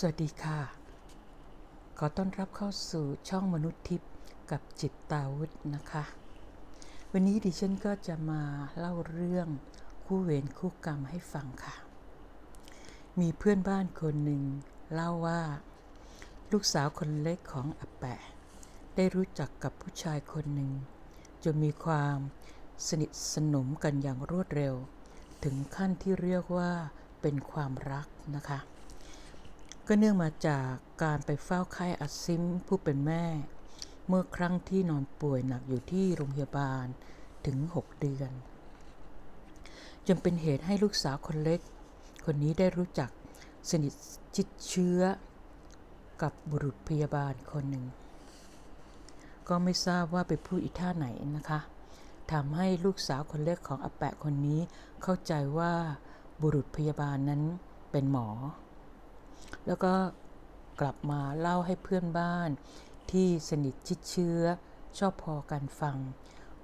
สวัสดีค่ะ ขอต้อนรับเข้าสู่ช่องมนุษย์ทิพย์กับจิตตาวุฒนะคะ วันนี้ดิฉันก็จะมาเล่าเรื่องคู่เวรคู่กรรมให้ฟังค่ะ มีเพื่อนบ้านคนหนึ่งเล่าว่า ลูกสาวคนเล็กของอาแปะ ได้รู้จักกับผู้ชายคนหนึ่งจนมีความสนิทสนมกันอย่างรวดเร็ว ถึงขั้นที่เรียกว่าเป็นความรักนะคะ ก็เนื่องมาจากการไปเฝ้าไข้อาซิมผู้เป็นแม่ เมื่อครั้งที่นอนป่วยหนักอยู่ที่โรงพยาบาลถึง 6 เดือน จนเป็นเหตุให้ลูกสาวคนเล็ก คนนี้ได้รู้จักสนิทชิดเชื้อกับบุรุษพยาบาลคนหนึ่ง ก็ไม่ทราบว่าไปพูดอีท่าไหนนะคะทำให้ลูกสาวคนเล็กของอาแปะคนนี้เข้าใจว่าบุรุษพยาบาลนั้นเป็นหมอ แล้วก็กลับมาเล่าให้เพื่อนบ้าน ที่สนิทชิดเชื้อ ชอบพอกันฟัง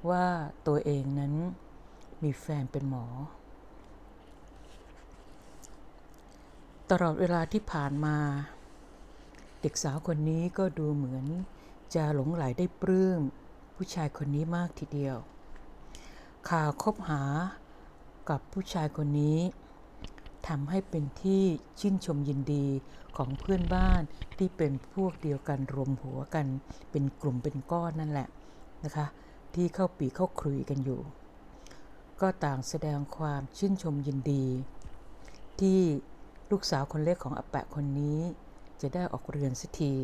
ว่าตัวเองนั้นมีแฟนเป็นหมอ ตลอดเวลาที่ผ่านมา เด็กสาวคนนี้ก็ดูเหมือนจะหลงไหลได้ปลื้มผู้ชายคนนี้มากทีเดียว ข่าวคบหากับผู้ชายคนนี้ ทำให้เป็นที่ชื่นชมยินดีของเพื่อนบ้านที่เป็นพวกเดียวกันรวมหัวกัน เป็นกลุ่มเป็นก้อนนั่นแหละนะคะ ที่เข้าปีเข้าครุยกันอยู่ ก็ต่างแสดงความชื่นชมยินดี ที่ลูกสาวคนเล็กของอาแปะคนนี้ จะได้ออกเรือนสักที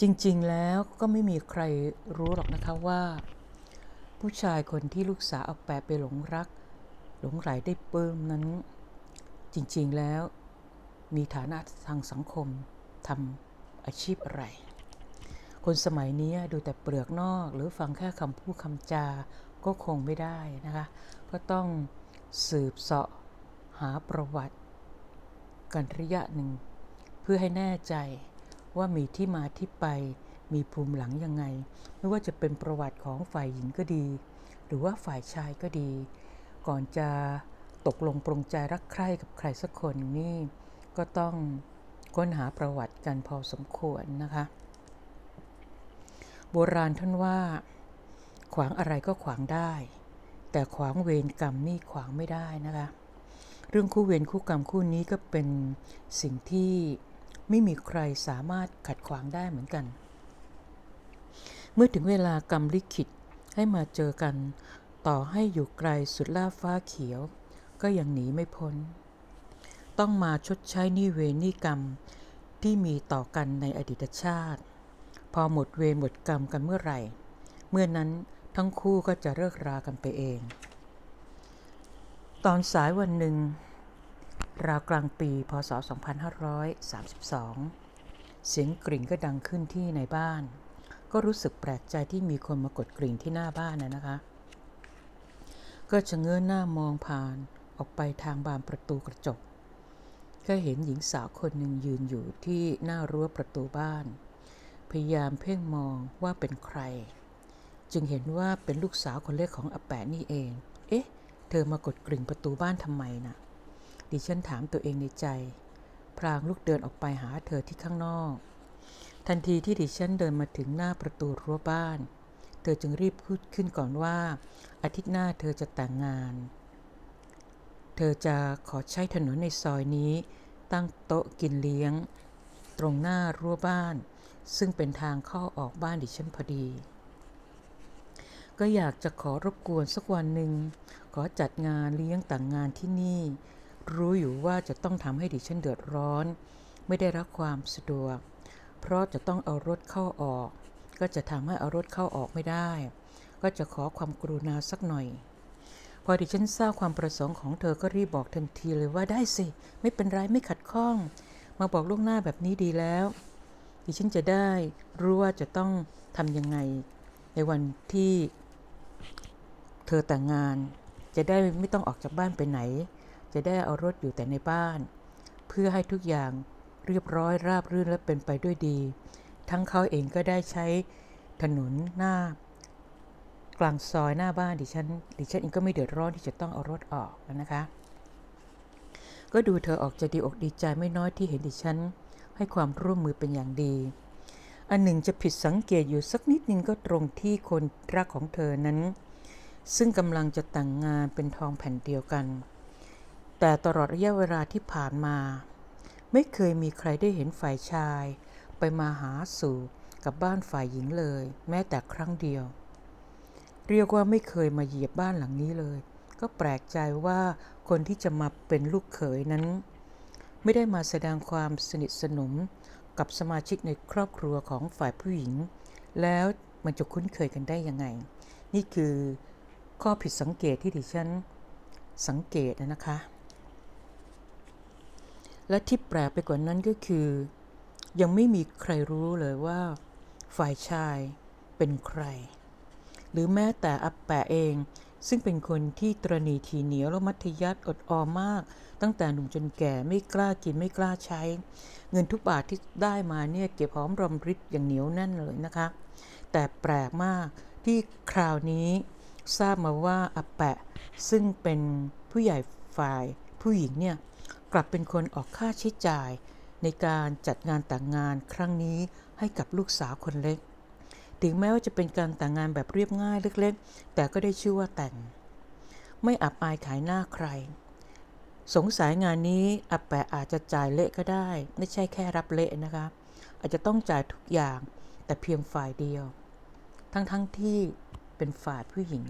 จริงๆแล้วก็ไม่มีใครรู้หรอกนะคะว่า ผู้ชายคนที่ลูกสาวอาแปะไปหลงรัก หลงไหลได้เปิ่มนั้น จริงๆแล้ว มีฐานะทางสังคมทำอาชีพอะไร คนสมัยนี้ดูแต่เปลือกนอกหรือฟังแค่คำพูดคำจาก็คงไม่ได้นะคะ ก็ต้องสืบเสาะหาประวัติ กันระยะหนึ่ง เพื่อให้แน่ใจว่ามีที่มาที่ไปมีภูมิหลังยังไง ไม่ว่าจะเป็นประวัติของฝ่ายหญิงก็ดี หรือว่าฝ่ายชายก็ดี ก่อนจะตกลงปรงใจรักใคร่กับใครสักคนนี่ก็ต้องค้นหาประวัติกันพอสมควรนะคะ โบราณท่านว่า ขวางอะไรก็ขวางได้ แต่ขวางเวรกรรมนี่ขวางไม่ได้นะคะ เรื่องคู่เวรคู่กรรมคู่นี้ก็เป็นสิ่งที่ไม่มีใครสามารถขัดขวางได้เหมือนกัน เมื่อถึงเวลากรรมลิขิตให้มาเจอกัน ต่อให้อยู่ไกลสุดล่าฟ้าเขียว ก็ยังหนีไม่พ้น ต้องมาชดใช้นี้เวรนี้กรรมที่มีต่อกันในอดีตชาติ พอหมดเวรหมดกรรมกันเมื่อไหร่ เมื่อนั้นทั้งคู่ก็จะเลิกรากันไปเอง ตอนสายวันหนึ่ง ราวกลางปีพศ 2532 เสียงกริ่งก็ดังขึ้นที่ในบ้าน ก็รู้สึกแปลกใจที่มีคนมากดกริ่งที่หน้าบ้านนะนะคะ ก็จะเง้อหน้ามองผ่านออกไปทางบานประตูกระจก ก็เห็นหญิงสาวคนหนึ่งยืนอยู่ที่หน้ารั้วประตูบ้าน พยายามเพ่งมองว่าเป็นใคร จึงเห็นว่าเป็นลูกสาวคนเล็กของอาแปะนี่เอง เอ๊ะ เธอมากดกริ่งประตูบ้านทำไมนะ่ะ ดิฉันถามตัวเองในใจพลางลูกเดินออกไปหาเธอที่ข้างนอก ทันทีที่ดิฉันเดินมาถึงหน้าประตูรั้วบ้าน เธอจึงรีบพูดขึ้นก่อนว่า อาทิตย์หน้าเธอจะแต่งงาน เธอจะขอใช้ถนนในซอยนี้ ตั้งโต๊ะกินเลี้ยง ตรงหน้ารั้วบ้าน ซึ่งเป็นทางเข้าออกบ้านดิฉันพอดี ก็อยากจะขอรบกวนสักวันหนึ่ง ขอจัดงานเลี้ยงแต่งงานที่นี่ รู้อยู่ว่าจะต้องทำให้ดิฉันเดือดร้อน ไม่ได้รับความสะดวก เพราะจะต้องเอารถเข้าออก ก็จะทำให้เอารถเข้าออกไม่ได้ ก็จะขอความกรุณาสักหน่อย พอดิฉันทราบความประสงค์ของเธอก็รีบบอกทันทีเลยว่าได้สิ ไม่เป็นไรไม่ขัดข้อง มาบอกล่วงหน้าแบบนี้ดีแล้ว ดิฉันจะได้รู้ว่าจะต้องทำยังไง ในวันที่เธอแต่งงาน จะได้ไม่ต้องออกจากบ้านไปไหน จะได้เอารถอยู่แต่ในบ้าน เพื่อให้ทุกอย่างเรียบร้อยราบรื่นและเป็นไปด้วยดี ทั้งเขาเองก็ได้ใช้ถนนหน้ากลางซอยหน้าบ้านดิฉันดิฉันเองก็ไม่เดือดร้อนที่จะต้องเอารถออกนะคะ ก็ดูเธอออกจะดีอกดีใจไม่น้อยที่เห็นดิฉัน ให้ความร่วมมือเป็นอย่างดี อันหนึ่งจะผิดสังเกตอยู่สักนิดนึงก็ตรงที่คนรักของเธอนั้น ซึ่งกำลังจะแต่งงานเป็นทองแผ่นเดียวกัน แต่ตลอดระยะเวลาที่ผ่านมา ไม่เคยมีใครได้เห็นฝ่ายชาย ไปมาหาสู่กับบ้านฝ่ายหญิงเลย แม้แต่ครั้งเดียว เรียกว่าไม่เคยมาเหยียบบ้านหลังนี้เลย ก็แปลกใจว่าคนที่จะมาเป็นลูกเขยนั้น ไม่ได้มาแสดงความสนิทสนมกับสมาชิกในครอบครัวของฝ่ายผู้หญิง แล้วมันจะคุ้นเคยกันได้ยังไง นี่คือข้อผิดสังเกตที่ดิฉันสังเกตนะคะ และที่แปลกไปกว่านั้นก็คือ ยังไม่มีใครรู้เลยว่า ฝ่ายชายเป็นใคร หรือแม้แต่อัปแปะเอง ซึ่งเป็นคนที่ตรณีทีเหนียวและมัธยัติอดออมมาก ตั้งแต่หนุ่มจนแก่ไม่กล้ากินไม่กล้าใช้ เงินทุกบาทที่ได้มาเนี่ยเก็บหอมรอมริบอย่างเหนียวแน่นเลยนะคะ แต่แปลกมากที่คราวนี้ทราบมาว่าอัปแปะ ซึ่งเป็นผู้ใหญ่ฝ่ายผู้หญิงเนี่ยกลับเป็นคนออกค่าใช้จ่าย ในการจัดงานแต่งงานครั้งนี้ให้กับลูกสาวคนเล็ก ถึงแม้ว่าจะเป็นการแต่งงานแบบเรียบง่ายเล็กๆ แต่ก็ได้ชื่อว่าแต่ง ไม่อับอายขายหน้าใคร สงสัยงานนี้อับแปะอาจจะจ่ายเละก็ได้ ไม่ใช่แค่รับเละนะคะ อาจจะต้องจ่ายทุกอย่างแต่เพียงฝ่ายเดียว ทั้งๆทที่เป็นฝ่ายผู้หญิง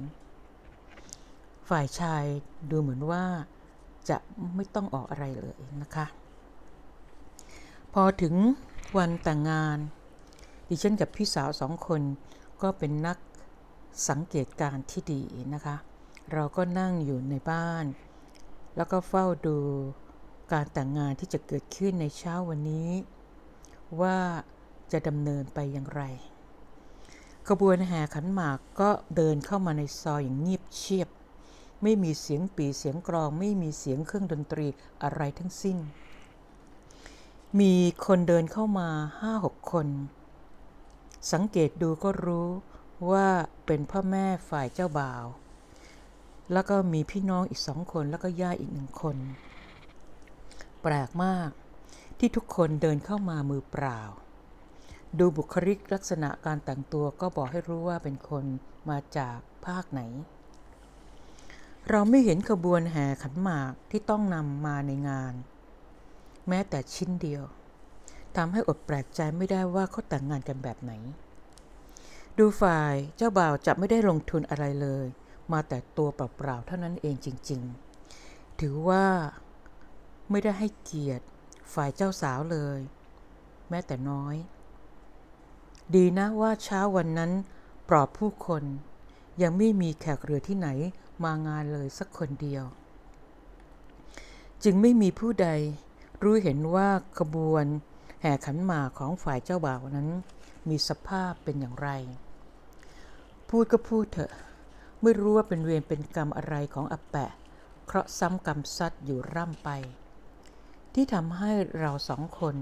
ฝ่ายชายดูเหมือนว่าจะไม่ต้องออกอะไรเลยนะคะ พอถึงวันแต่งงาน ดิฉันกับพี่สาวสองคนก็เป็นนักสังเกตการณ์ที่ดีนะคะ เราก็นั่งอยู่ในบ้าน แล้วก็เฝ้าดูการแต่งงานที่จะเกิดขึ้นในเช้าวันนี้ ว่าจะดำเนินไปอย่างไรขบวนแห่ขันหมากก็เดินเข้ามาในซอยอย่างเงียบเชียบ ไม่มีเสียงปีเสียงกรอง ไม่มีเสียงเครื่องดนตรีอะไรทั้งสิ้น มีคนเดินเข้ามาห้าหกคน สังเกตดูก็รู้ว่าเป็นพ่อแม่ฝ่ายเจ้าบ่าว แล้วก็มีพี่น้องอีกสองคนแล้วก็ย่าอีกหนึ่งคน แปลกมากที่ทุกคนเดินเข้ามามือเปล่า ดูบุคลิกลักษณะการแต่งตัวก็บอกให้รู้ว่าเป็นคนมาจากภาคไหน เราไม่เห็นขบวนแห่ขันหมากที่ต้องนำมาในงาน แม้แต่ชิ้นเดียวทำให้อดแปลกใจไม่ได้ว่าเขาแต่งงานกันแบบไหน ดูฝ่ายเจ้าบ่าวจะไม่ได้ลงทุนอะไรเลย มาแต่ตัวเปล่าๆเท่านั้นเองจริง ๆ ถือว่าไม่ได้ให้เกียรติฝ่ายเจ้าสาวเลย แม้แต่น้อย ดีนะว่าเช้าวันนั้นปลอดผู้คน ยังไม่มีแขกเรือที่ไหนมางานเลยสักคนเดียว จึงไม่มีผู้ใด รู้เห็นว่าขบวนแห่ขันหมากของฝ่ายเจ้าบ่าวนั้น มีสภาพเป็นอย่างไร พูดก็พูดเถอะ ไม่รู้ว่าเป็นเวรเป็นกรรมอะไรของอแปะ เคราะห์ซ้ำกรรมซัดอยู่ร่ำไป ที่ทำให้เราสองคน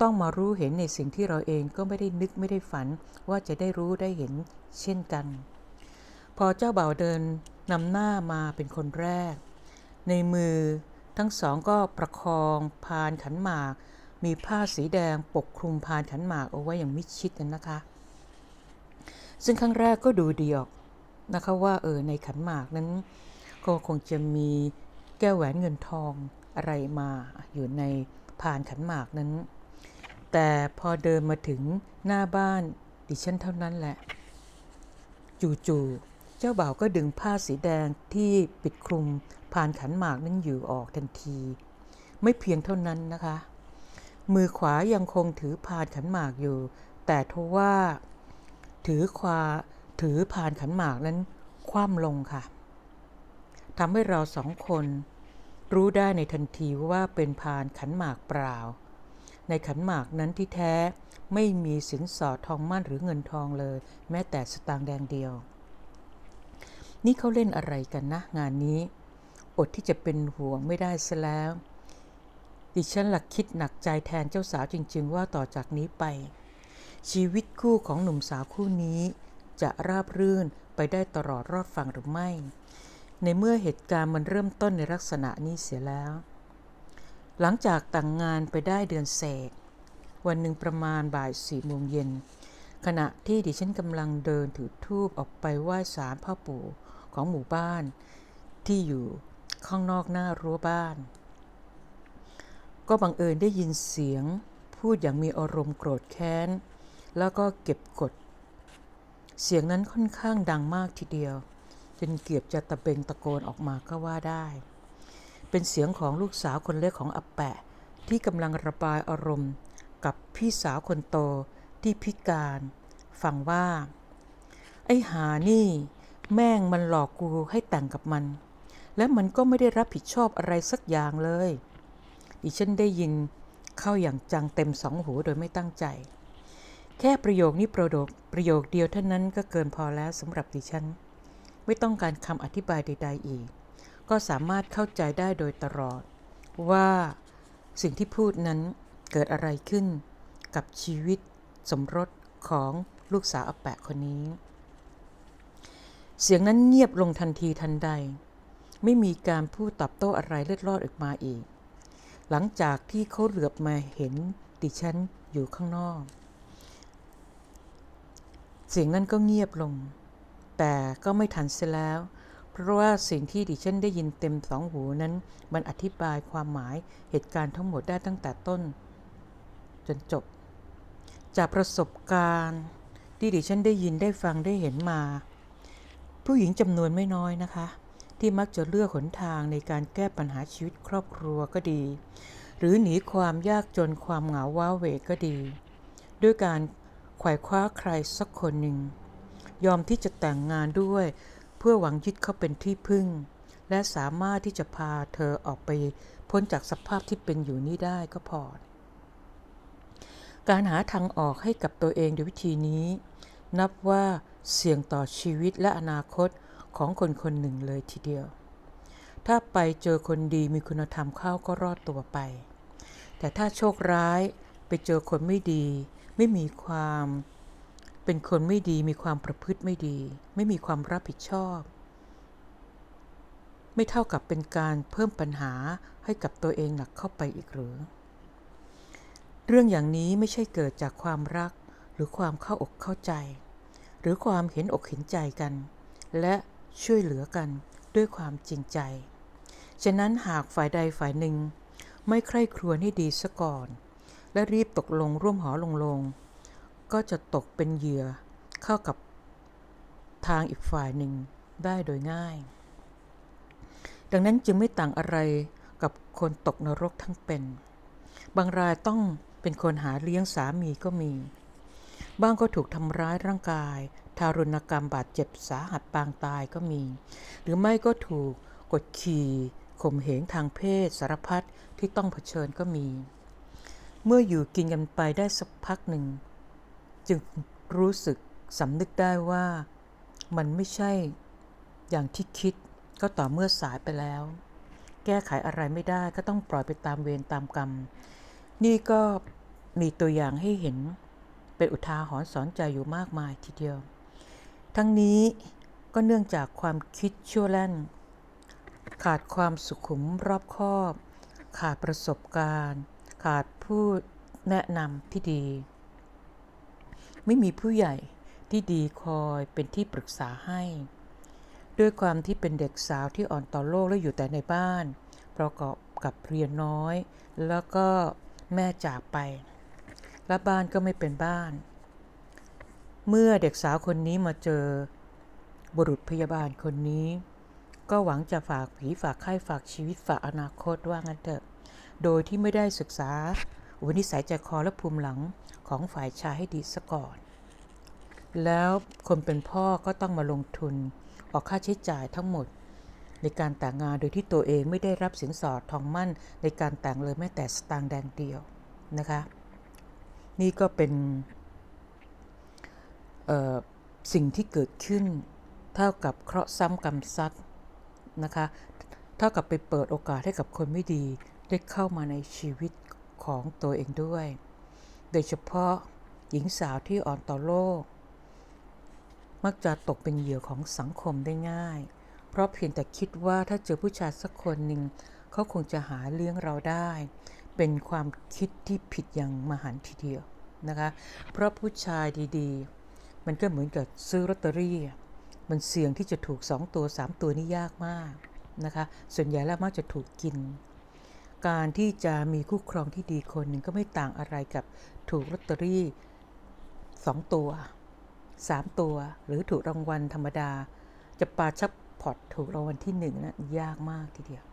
ต้องมารู้เห็นในสิ่งที่เราเองก็ไม่ได้นึกไม่ได้ฝันว่าจะได้รู้ได้เห็นเช่นกัน พอเจ้าบ่าวเดินนำหน้ามาเป็นคนแรก ในมือ ทั้งสองก็ประคองพานขันหมาก มีผ้าสีแดงปกคลุมพานขันหมากเอาไว้อย่างมิดชิดนะคะ ซึ่งครั้งแรกก็ดูดีออกนะคะว่าเออในขันหมากนั้น ก็คงจะมีแก้วแหวนเงินทองอะไรมาอยู่ในพานขันหมากนั้น แต่พอเดินมาถึงหน้าบ้านดิฉันเท่านั้นแหละ จู่ๆ เจ้าบ่าวก็ดึงผ้าสีแดงที่ปิดคลุมพานขันหมากนั้นอยู่ออกทันที ไม่เพียงเท่านั้นนะคะ มือขวายังคงถือพานขันหมากอยู่ แต่ทว่า ถือควาถือพานขันหมากนั้นคว่ำลงค่ะทำให้เราสองคนรู้ได้ในทันทีว่าเป็นพานขันหมากเปล่า ในขันหมากนั้นที่แท้ไม่มีสินสอดทองมั่นหรือเงินทองเลย แม้แต่สตางค์แดงเดียว นี่เขาเล่นอะไรกันนะงานนี้ อดที่จะเป็นห่วงไม่ได้ซะแล้ว ดิฉันหลักคิดหนักใจแทนเจ้าสาวจริง ๆ ว่าต่อจากนี้ไป ชีวิตคู่ของหนุ่มสาวคู่นี้ จะราบรื่นไปได้ตลอดรอดฝั่งหรือไม่ ในเมื่อเหตุการณ์มันเริ่มต้นในลักษณะนี้เสียแล้ว หลังจากแต่งงานไปได้เดือนเศษ วันหนึ่งประมาณบ่ายสี่โมงเย็นขณะที่ดิฉันกำลังเดินถือทูบออกไปไหว้ศาลพ่อปู่ ของหมู่บ้าน ที่อยู่ข้างนอกหน้ารั้วบ้าน ก็บังเอิญได้ยินเสียง พูดอย่างมีอารมณ์โกรธแค้น แล้วก็เก็บกด เสียงนั้นค่อนข้างดังมากทีเดียว จนเกือบจะตะเบงตะโกนออกมาก็ว่าได้ เป็นเสียงของลูกสาวคนเล็กของอาแปะ ที่กำลังระบายอารมณ์กับพี่สาวคนโตที่พิการ ฟังว่า ไอ้หานี่ แม่งมันหลอกกูให้แต่งกับมัน และมันก็ไม่ได้รับผิดชอบอะไรสักอย่างเลย ดิฉันได้ยินเข้าอย่างจังเต็มสองหูโดยไม่ตั้งใจ แค่ประโยคนี้ประโยคประโยคเดียวเท่านั้นก็เกินพอแล้วสำหรับดิฉัน ไม่ต้องการคำอธิบายใด ๆ อีก ก็สามารถเข้าใจได้โดยตลอด ว่าสิ่งที่พูดนั้นเกิดอะไรขึ้นกับชีวิตสมรสของลูกสาวอแปะคนนี้ เสียงนั้นเงียบลงทันทีทันใด ไม่มีการพูดตอบโต้อะไรเล็ดลอดออกมาอีก หลังจากที่เขาเหลือบมาเห็นดิฉันอยู่ข้างนอก เสียงนั้นก็เงียบลง แต่ก็ไม่ทันเสียแล้ว เพราะว่าสิ่งที่ดิฉันได้ยินเต็มสองหูนั้น มันอธิบายความหมายเหตุการณ์ทั้งหมดได้ตั้งแต่ต้น จนจบ จากประสบการณ์ที่ดิฉันได้ยินได้ฟังได้เห็นมา ผู้หญิงจำนวนไม่น้อยนะคะ ที่มักจะเลือกหนทางในการแก้ปัญหาชีวิตครอบครัวก็ดี หรือหนีความยากจนความเหงาว้าเหวก็ดี ด้วยการไขว่คว้าใครสักคนหนึ่ง ยอมที่จะแต่งงานด้วย เพื่อหวังยึดเขาเป็นที่พึ่ง และสามารถที่จะพาเธอออกไปพ้นจากสภาพที่เป็นอยู่นี้ได้ก็พอ การหาทางออกให้กับตัวเองด้วยวิธีนี้ นับว่า เสี่ยงต่อชีวิตและอนาคตของคนคนหนึ่งเลยทีเดียว ถ้าไปเจอคนดีมีคุณธรรมเข้าก็รอดตัวไป แต่ถ้าโชคร้ายไปเจอคนไม่ดี ไม่มีความ เป็นคนไม่ดีมีความประพฤติไม่ดี ไม่มีความรับผิดชอบ ไม่เท่ากับเป็นการเพิ่มปัญหาให้กับตัวเองหนักเข้าไปอีกหรือ เรื่องอย่างนี้ไม่ใช่เกิดจากความรักหรือความเข้าอกเข้าใจ หรือความเห็นอกเห็นใจกัน และช่วยเหลือกันด้วยความจริงใจ ฉะนั้นหากฝ่ายใดฝ่ายหนึ่ง ไม่ใคร่ครวญให้ดีซะก่อน และรีบตกลงร่วมหอลงลง ก็จะตกเป็นเหยื่อเข้ากับทางอีกฝ่ายหนึ่งได้โดยง่าย ดังนั้นจึงไม่ต่างอะไรกับคนตกนรกทั้งเป็น บางรายต้องเป็นคนหาเลี้ยงสามีก็มี บางก็ถูกทำร้ายร่างกาย ทารุณกรรมบาดเจ็บสาหัสปางตายก็มี หรือไม่ก็ถูกกดขี่ข่มเหงทางเพศสารพัดที่ต้องเผชิญก็มี เมื่ออยู่กินกันไปได้สักพักหนึ่ง จึงรู้สึกสำนึกได้ว่ามันไม่ใช่อย่างที่คิดก็ต่อเมื่อสายไปแล้ว แก้ไขอะไรไม่ได้ก็ต้องปล่อยไปตามเวรตามกรรม นี่ก็มีตัวอย่างให้เห็น เป็นอุทาหรณ์สอนใจอยู่มากมายทีเดียว ทั้งนี้ก็เนื่องจากความคิดชั่วแล่น ขาดความสุขุมรอบคอบ ขาดประสบการณ์ ขาดผู้แนะนำที่ดี ไม่มีผู้ใหญ่ที่ดีคอยเป็นที่ปรึกษาให้ ด้วยความที่เป็นเด็กสาวที่อ่อนต่อโลกและอยู่แต่ในบ้าน ประกอบกับเรียนน้อย แล้วก็แม่จากไป และบ้านก็ไม่เป็นบ้าน เมื่อเด็กสาวคนนี้มาเจอ บุรุษพยาบาลคนนี้ ก็หวังจะฝากผีฝากไข้ฝากชีวิตฝากอนาคตว่างั้นเถอะ โดยที่ไม่ได้ศึกษาอุปนิสัยใจคอและภูมิหลังของฝ่ายชายให้ดีซะก่อน แล้วคนเป็นพ่อก็ต้องมาลงทุนออกค่าใช้จ่ายทั้งหมด ในการแต่งงานโดยที่ตัวเองไม่ได้รับสินสอดทองมั่นในการแต่งเลยแม้แต่สตางค์แดงเดียวนะคะ นี่ก็เป็นสิ่งที่เกิดขึ้น เท่ากับเคราะห์ซ้ำกรรมซัดนะคะ เท่ากับไปเปิดโอกาสให้กับคนไม่ดีได้เข้ามาในชีวิตของตัวเองด้วย โดยเฉพาะหญิงสาวที่อ่อนต่อโลก มักจะตกเป็นเหยื่อของสังคมได้ง่าย เพราะเพียงแต่คิดว่าถ้าเจอผู้ชายสักคนหนึ่งเขาคงจะหาเลี้ยงเราได้ เป็นความคิดที่ผิดอย่างมหันทีเดียวนะคะ เพราะผู้ชายดีๆ มันก็เหมือนกับซื้อลอตเตอรี่ มันเสี่ยงที่จะถูก 2 ตัว 3 ตัวนี่ยากมากนะคะ ส่วนใหญ่แล้วมักจะถูกกิน การที่จะมีคู่ครองที่ดีคนหนึ่งก็ไม่ต่างอะไรกับถูกลอตเตอรี่ 2 ตัว 3 ตัวหรือถูกรางวัลธรรมดา จะปาชักพอตถูกรางวัลที่หนึ่งนะยากมากทีเดียว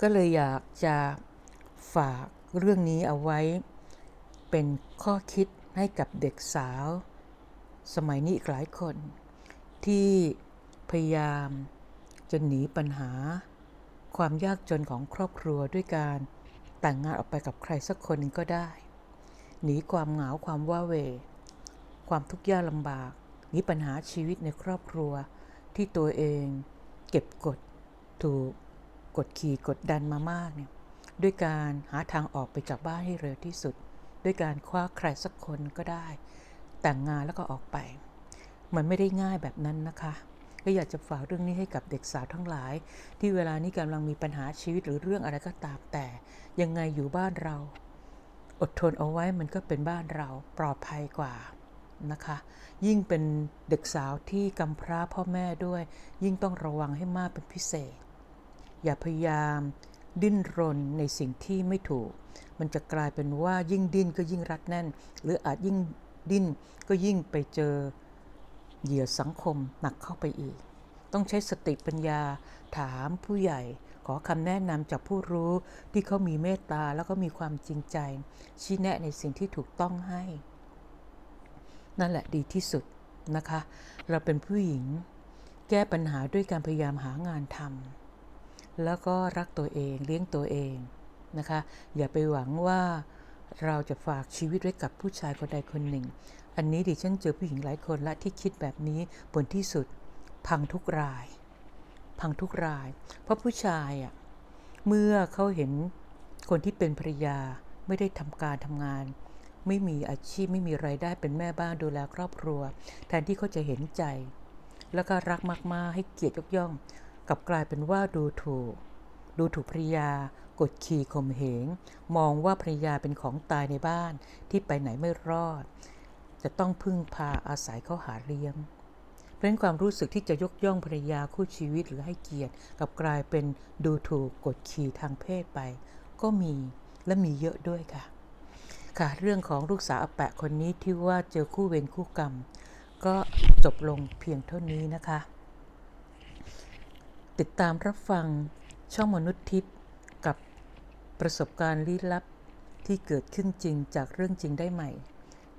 ก็เลยอยากจะฝากเรื่องนี้เอาไว้ เป็นข้อคิดให้กับเด็กสาว สมัยนี้อีกหลายคน ที่พยายามจะหนีปัญหา ความยากจนของครอบครัวด้วยการแต่งงานออกไปกับใครสักคนหนึ่งก็ได้ หนีความเหงาความว้าเว ความทุกข์ยากลำบากหนีปัญหาชีวิตในครอบครัวที่ตัวเอง เก็บกดถูก กดขี่กดดันมามากเนี่ยด้วยการหาทางออกไปจากบ้านให้เร็วที่สุด ด้วยการคว้าใครสักคนก็ได้ แต่งงานแล้วก็ออกไป มันไม่ได้ง่ายแบบนั้นนะคะก็อยากจะฝากเรื่องนี้ให้กับเด็กสาวทั้งหลาย ที่เวลานี้กำลังมีปัญหาชีวิตหรือเรื่องอะไรก็ตามแต่ ยังไงอยู่บ้านเรา อดทนเอาไว้มันก็เป็นบ้านเราปลอดภัยกว่านะคะ ยิ่งเป็นเด็กสาวที่กำพร้าพ่อแม่ด้วย ยิ่งต้องระวังให้มากเป็นพิเศษ อย่าพยายามดิ้นรนในสิ่งที่ไม่ถูก มันจะกลายเป็นว่ายิ่งดิ้นก็ยิ่งรัดแน่น หรืออาจยิ่งดิ้นก็ยิ่งไปเจอเหยื่อสังคมหนักเข้าไปอีก ต้องใช้สติปัญญาถามผู้ใหญ่ ขอคำแนะนำจากผู้รู้ที่เขามีเมตตาแล้วก็มีความจริงใจ ชี้แนะในสิ่งที่ถูกต้องให้ นั่นแหละดีที่สุดนะคะ เราเป็นผู้หญิง แก้ปัญหาด้วยการพยายามหางานทำ แล้วก็รักตัวเองเลี้ยงตัวเองนะคะ อย่าไปหวังว่าเราจะฝากชีวิตไว้กับผู้ชายคนใดคนหนึ่ง อันนี้ดิฉันเจอผู้หญิงหลายคนละที่คิดแบบนี้ผลที่สุดพังทุกราย พังทุกราย เพราะผู้ชายอะเมื่อเขาเห็นคนที่เป็นภรยาไม่ได้ทำการทำงาน ไม่มีอาชีพไม่มีไรายได้เป็นแม่บ้านดูแลครอบครัว แทนที่เขาจะเห็นใจ แล้วก็รักมากๆให้เกียรติยกย่อง กลับกลายเป็นว่าดูถูก ดูถูกภรยากดขี่ข่มเหง มองว่าภรรยาเป็นของตายในบ้านที่ไปไหนไม่รอด จะต้องพึ่งพาอาศัยเขาหาเลี้ยง เพราะนั้นความรู้สึกที่จะยกย่องภรรยาคู่ชีวิตหรือให้เกียรติกับกลายเป็นดูถูกกดขี่ทางเพศไป ก็มีและมีเยอะด้วยค่ะ ค่ะเรื่องของลูกสาวอแปะคนนี้ที่ว่าเจอคู่เวรคู่กรรม ก็จบลงเพียงเท่านี้นะคะ ติดตามรับฟังช่องมนุษย์ทิพย์กับประสบการณ์ลี้ลับที่เกิดขึ้นจริงจากเรื่องจริงได้ใหม่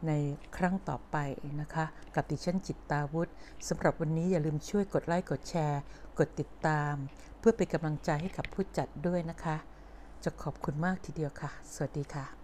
ในครั้งต่อไปนะคะ กับดิฉันจิตตาวุฒิสำหรับวันนี้อย่าลืมช่วยกดไลค์กดแชร์ กดติดตาม เพื่อเป็นกำลังใจให้กับผู้จัดด้วยนะคะ จะขอบคุณมากทีเดียวค่ะ สวัสดีค่ะ